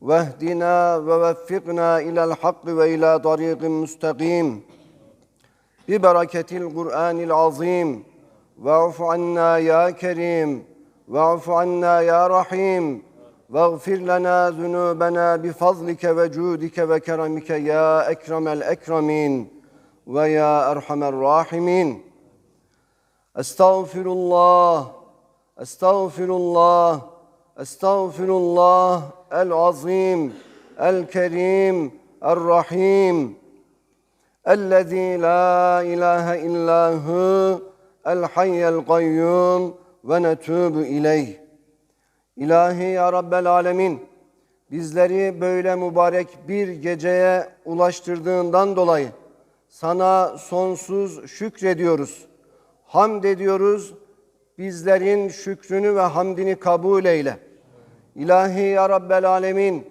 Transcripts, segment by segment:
واهدنا ووفقنا إلى الحق وإلى طريق مستقيم ببركة القرآن العظيم واعف عنا يا كريم واعف عنا يا رحيم واغفر لنا ذنوبنا بفضلك وجودك وكرمك يا أكرم الأكرمين ويا أرحم الراحمين استغفر الله استغفر الله استغفر الله العظيم الكريم الرحيم الذي لا اله الا هو الحي القيوم ونتوب اليه İlahi ya Rabbel Alemin bizleri böyle mübarek bir geceye ulaştırdığından dolayı sana sonsuz şükrediyoruz. Hamd ediyoruz. Bizlerin şükrünü ve hamdini kabul eyle. İlahi ya Rabbel Alemin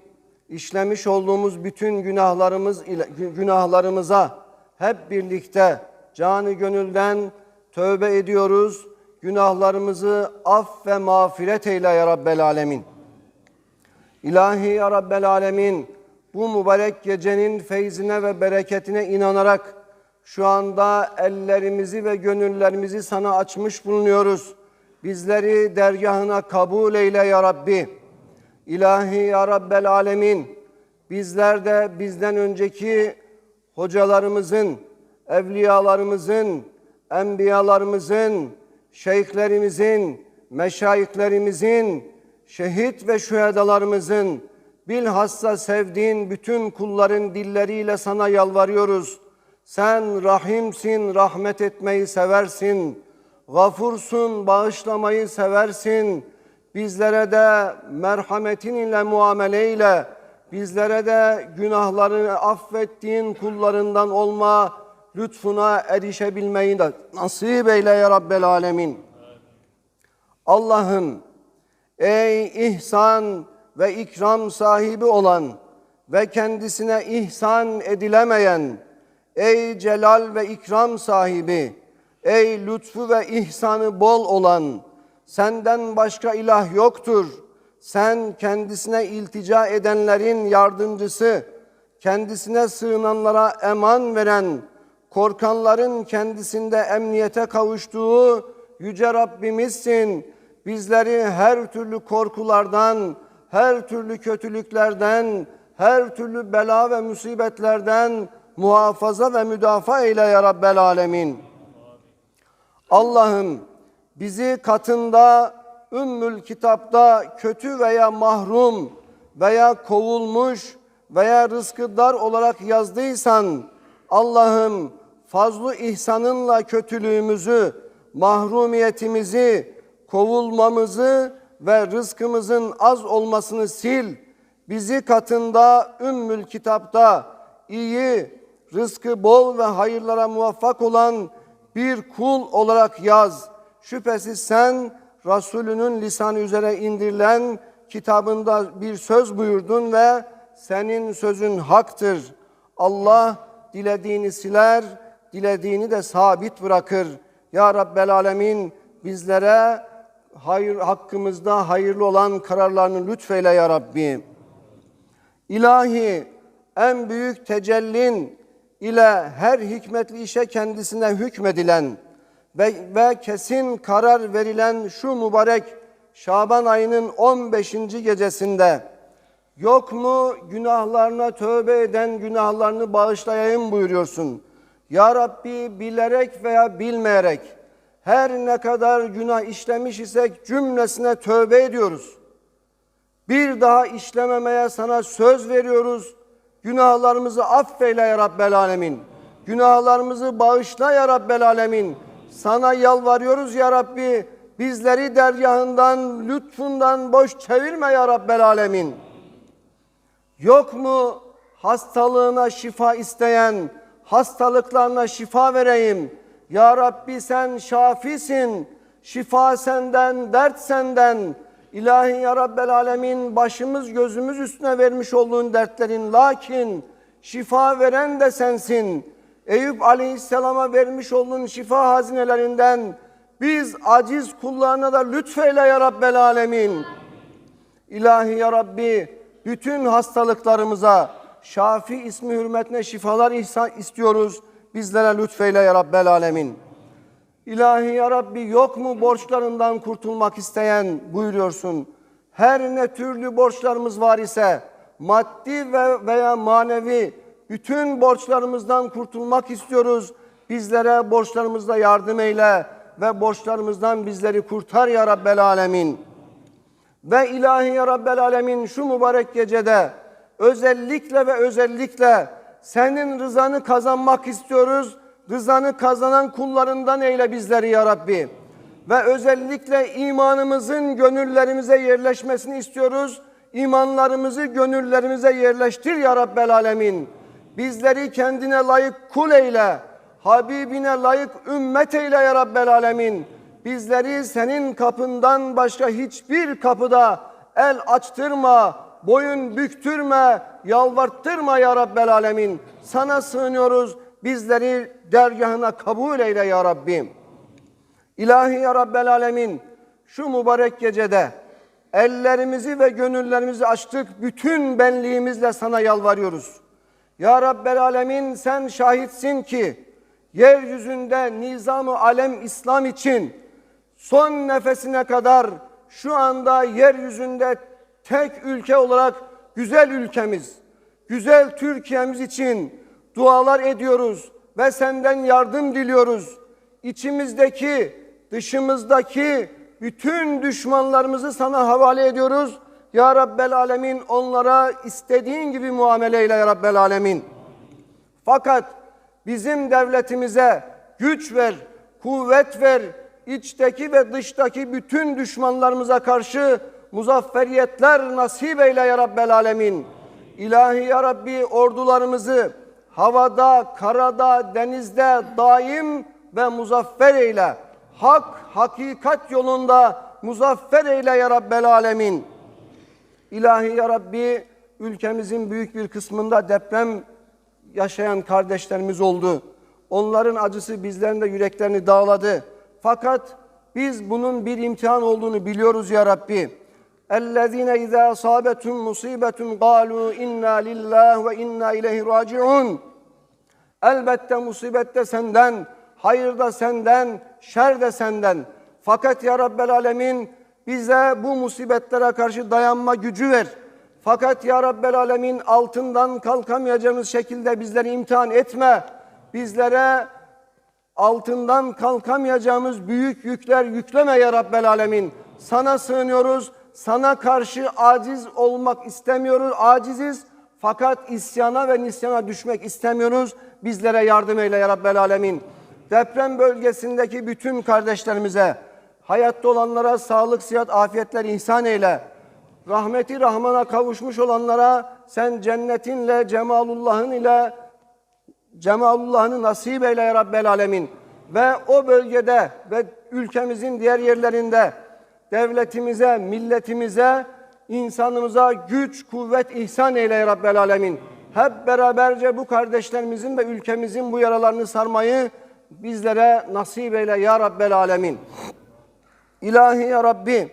işlemiş olduğumuz bütün günahlarımız günahlarımıza hep birlikte canı gönülden tövbe ediyoruz. Günahlarımızı af ve mağfiret eyle ya Rabbel Alemin. İlahi ya Rabbel Alemin bu mübarek gecenin feyzine ve bereketine inanarak şu anda ellerimizi ve gönüllerimizi sana açmış bulunuyoruz. Bizleri dergahına kabul eyle ya Rabbi. İlahi ya Rabbel Alemin bizler de bizden önceki hocalarımızın, evliyalarımızın, enbiyalarımızın, şeyhlerimizin, meşayihlerimizin, şehit ve şühedalarımızın bilhassa sevdiğin bütün kulların dilleriyle sana yalvarıyoruz. Sen rahimsin, rahmet etmeyi seversin. Gafursun, bağışlamayı seversin. Bizlere de merhametin ile muameleyle, bizlere de günahlarını affettiğin kullarından olma lütfuna erişebilmeyi de nasip eyle ya Rabbel Alemin. Allah'ım ey ihsan ve ikram sahibi olan ve kendisine ihsan edilemeyen, ey celal ve ikram sahibi, ey lütfu ve ihsanı bol olan, senden başka ilah yoktur. Sen kendisine iltica edenlerin yardımcısı, kendisine sığınanlara eman veren, korkanların kendisinde emniyete kavuştuğu yüce Rabbimizsin. Bizleri her türlü korkulardan, her türlü kötülüklerden, her türlü bela ve musibetlerden muhafaza ve müdafaa eyle ya Rabbel Alemin. Allah'ım bizi katında Ümmül Kitap'ta kötü veya mahrum veya kovulmuş veya rızkı dar olarak yazdıysan Allah'ım fazlu ihsanınla kötülüğümüzü, mahrumiyetimizi, kovulmamızı ve rızkımızın az olmasını sil. Bizi katında Ümmül Kitap'ta iyi, rızkı bol ve hayırlara muvaffak olan bir kul olarak yaz. Şüphesiz sen Resulünün lisanı üzere indirilen kitabında bir söz buyurdun ve senin sözün haktır. Allah dilediğini siler, dilediğini de sabit bırakır. Ya Rabbel Alemin bizlere hayır hakkımızda hayırlı olan kararlarını lütfeyle ya Rabbi. İlahi en büyük tecellin ile her hikmetli işe kendisine hükmedilen ve, ve kesin karar verilen şu mübarek Şaban ayının 15. gecesinde yok mu günahlarına tövbe eden günahlarını bağışlayayım buyuruyorsun. Ya Rabbi bilerek veya bilmeyerek her ne kadar günah işlemiş isek cümlesine tövbe ediyoruz. Bir daha işlememeye sana söz veriyoruz. Günahlarımızı affeyle ya Rabbel Alemin. Günahlarımızı bağışla ya Rabbel Alemin. Sana yalvarıyoruz ya Rabbi. Bizleri dergahından, lütfundan boş çevirme ya Rabbel Alemin. Yok mu hastalığına şifa isteyen, hastalıklarına şifa vereyim. Ya Rabbi sen şafisin, şifa senden, dert senden. İlahi ya Rabbel Alemin başımız gözümüz üstüne vermiş olduğun dertlerin lakin şifa veren de sensin. Eyüp Aleyhisselam'a vermiş olduğun şifa hazinelerinden biz aciz kullarına da lütfeyle ya Rabbel Alemin. İlahi ya Rabbi bütün hastalıklarımıza Şafi ismi hürmetine şifalar ihsan istiyoruz. Bizlere lütfeyle ya Rabbel Alemin. İlahi ya Rabbi yok mu borçlarından kurtulmak isteyen buyuruyorsun. Her ne türlü borçlarımız var ise maddi ve veya manevi bütün borçlarımızdan kurtulmak istiyoruz. Bizlere borçlarımızda yardım eyle ve borçlarımızdan bizleri kurtar ya Rabbel Alemin. Ve ilahi ya Rabbel Alemin şu mübarek gecede özellikle ve özellikle senin rızanı kazanmak istiyoruz. Rızanı kazanan kullarından eyle bizleri ya Rabbi. Ve özellikle imanımızın gönüllerimize yerleşmesini istiyoruz. İmanlarımızı gönüllerimize yerleştir ya Rabbel Alemin. Bizleri kendine layık kul eyle. Habibine layık ümmet eyle ya Rabbel Alemin. Bizleri senin kapından başka hiçbir kapıda el açtırma, boyun büktürme, yalvarttırma ya Rabbel Alemin. Sana sığınıyoruz. Bizleri dergahına kabul eyle ya Rabbim. İlahi ya Rabbel Alemin şu mübarek gecede ellerimizi ve gönüllerimizi açtık. Bütün benliğimizle sana yalvarıyoruz. Ya Rabbel Alemin sen şahitsin ki yeryüzünde nizamı alem İslam için son nefesine kadar şu anda yeryüzünde tek ülke olarak güzel ülkemiz, güzel Türkiye'miz için dualar ediyoruz ve senden yardım diliyoruz. İçimizdeki, dışımızdaki bütün düşmanlarımızı sana havale ediyoruz. Ya Rabbel Alemin onlara istediğin gibi muamele eyle ya Rabbel Alemin. Fakat bizim devletimize güç ver, kuvvet ver, içteki ve dıştaki bütün düşmanlarımıza karşı muzafferiyetler nasip eyle ya Rabbel Alemin. İlahi ya Rabbi ordularımızı havada, karada, denizde daim ve muzaffer eyle. Hak, hakikat yolunda muzaffer eyle ya Rabbel Alemin. İlahi ya Rabbi ülkemizin büyük bir kısmında deprem yaşayan kardeşlerimiz oldu. Onların acısı bizlerin de yüreklerini dağladı. Fakat biz bunun bir imtihan olduğunu biliyoruz ya Rabbi. اَلَّذ۪ينَ اِذَا صَابَتُمْ مُصِيبَةٌ قَالُوا اِنَّا لِلّٰهِ وَاِنَّا اِلَيْهِ رَاجِعُونَ Elbette musibet de senden, hayır da senden, şer de senden. Fakat ya Rabbel Alemin bize bu musibetlere karşı dayanma gücü ver. Fakat ya Rabbel Alemin altından kalkamayacağımız şekilde bizleri imtihan etme. Bizlere altından kalkamayacağımız büyük yükler yükleme ya Rabbel Alemin. Sana sığınıyoruz. Sana karşı aciz olmak istemiyoruz. Aciziz. Fakat isyana ve nisyana düşmek istemiyoruz. Bizlere yardım eyle ya Rabbel Alemin. Deprem bölgesindeki bütün kardeşlerimize, hayatta olanlara sağlık, sıhhat, afiyetler ihsan eyle. Rahmeti Rahman'a kavuşmuş olanlara sen cennetinle, cemalullahın ile cemalullahını nasip eyle ya Rabbel Alemin. Ve o bölgede ve ülkemizin diğer yerlerinde devletimize, milletimize, insanımıza güç, kuvvet ihsan eyle ya Rabbel Alemin. Hep beraberce bu kardeşlerimizin ve ülkemizin bu yaralarını sarmayı bizlere nasip eyle ya Rabbel Alemin. İlahi ya Rabbi,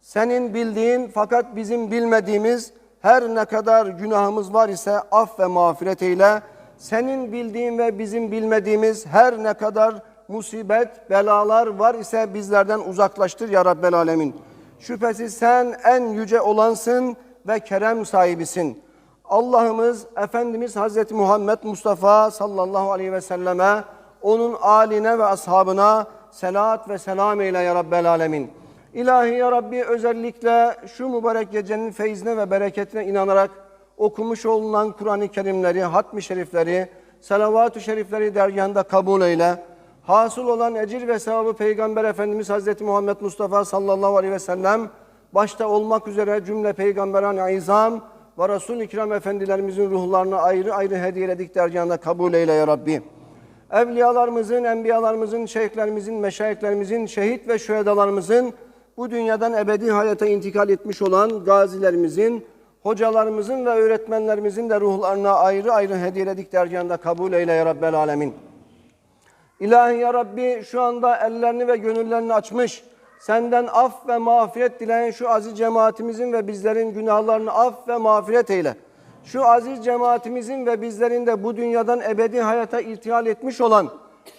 senin bildiğin fakat bizim bilmediğimiz her ne kadar günahımız var ise af ve mağfiret eyle. Senin bildiğin ve bizim bilmediğimiz her ne kadar musibet, belalar var ise bizlerden uzaklaştır ya Rabbel Alemin. Şüphesiz sen en yüce olansın ve kerem sahibisin. Allah'ımız Efendimiz Hazreti Muhammed Mustafa sallallahu aleyhi ve selleme, onun aline ve ashabına selat ve selam eyle ya Rabbel Alemin. İlahi ya Rabbi özellikle şu mübarek gecenin feyzine ve bereketine inanarak okumuş olunan Kur'an-ı Kerimleri, hatmi şerifleri, salavat-ı şerifleri dergahında kabul eyle. Hasıl olan ecir ve sevabı Peygamber Efendimiz Hazreti Muhammed Mustafa sallallahu aleyhi ve sellem başta olmak üzere cümle peygamberan izam ve Resul-i Kiram efendilerimizin ruhlarına ayrı ayrı hediyeledik dergahında kabul eyle ya Rabbi. Evliyalarımızın, enbiyalarımızın, şeyhlerimizin, meşayihlerimizin, şehit ve şühedalarımızın, bu dünyadan ebedi hayata intikal etmiş olan gazilerimizin, hocalarımızın ve öğretmenlerimizin de ruhlarına ayrı ayrı hediyeledik dergahında kabul eyle ya Rabbel Alemin. İlahi ya Rabbi şu anda ellerini ve gönüllerini açmış, senden af ve mağfiret dileyen şu aziz cemaatimizin ve bizlerin günahlarını af ve mağfiret eyle. Şu aziz cemaatimizin ve bizlerin de bu dünyadan ebedi hayata irtihal etmiş olan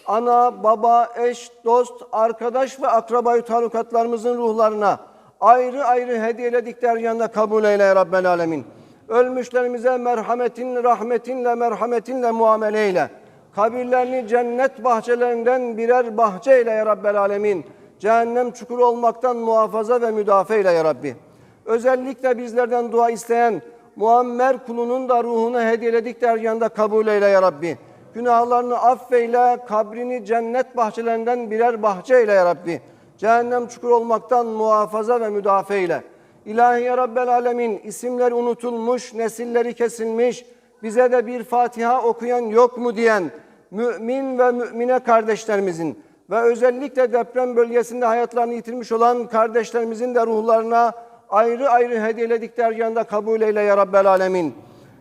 ana, baba, eş, dost, arkadaş ve akrabayı talukatlarımızın ruhlarına ayrı ayrı hediyeledik dergahında kabul eyle ya Rabbel Alemin. Ölmüşlerimize merhametin, rahmetinle, merhametinle muamele eyle. Kabirlerini cennet bahçelerinden birer bahçe eyle ya Rabbel Alemin. Cehennem çukuru olmaktan muhafaza ve müdafaa eyle ya Rabbi. Özellikle bizlerden dua isteyen Muammer kulunun da ruhunu hediyeledik dergahında kabul eyle ya Rabbi. Günahlarını affeyle, kabrini cennet bahçelerinden birer bahçe eyle ya Rabbi. Cehennem çukuru olmaktan muhafaza ve müdafaa eyle. İlahi ya Rabbel Alemin isimleri unutulmuş, nesilleri kesilmiş, bize de bir Fatiha okuyan yok mu diyen mümin ve mümine kardeşlerimizin ve özellikle deprem bölgesinde hayatlarını yitirmiş olan kardeşlerimizin de ruhlarına ayrı ayrı hediyeledik dergahında kabul eyle ya Rabbel Alemin.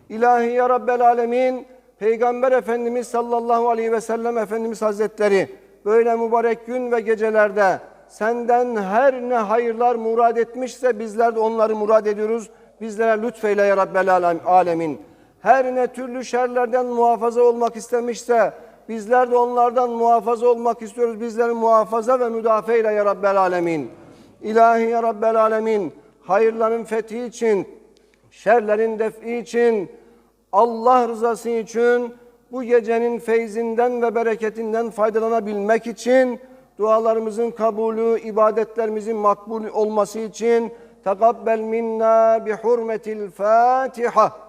İlahi ya Rabbel Alemin, Peygamber Efendimiz sallallahu aleyhi ve sellem Efendimiz Hazretleri böyle mübarek gün ve gecelerde senden her ne hayırlar murad etmişse bizler de onları murad ediyoruz. Bizlere lütfeyle ya Rabbel Alemin. Her ne türlü şerlerden muhafaza olmak istemişse bizler de onlardan muhafaza olmak istiyoruz. Bizleri muhafaza ve müdafaa eyle ya Rabbel Alemin. İlahi ya Rabbel Alemin hayırların fethi için, şerlerin defi için, Allah rızası için bu gecenin feyzinden ve bereketinden faydalanabilmek için dualarımızın kabulü, ibadetlerimizin makbul olması için tekabbel minna bi hurmetil Fatiha.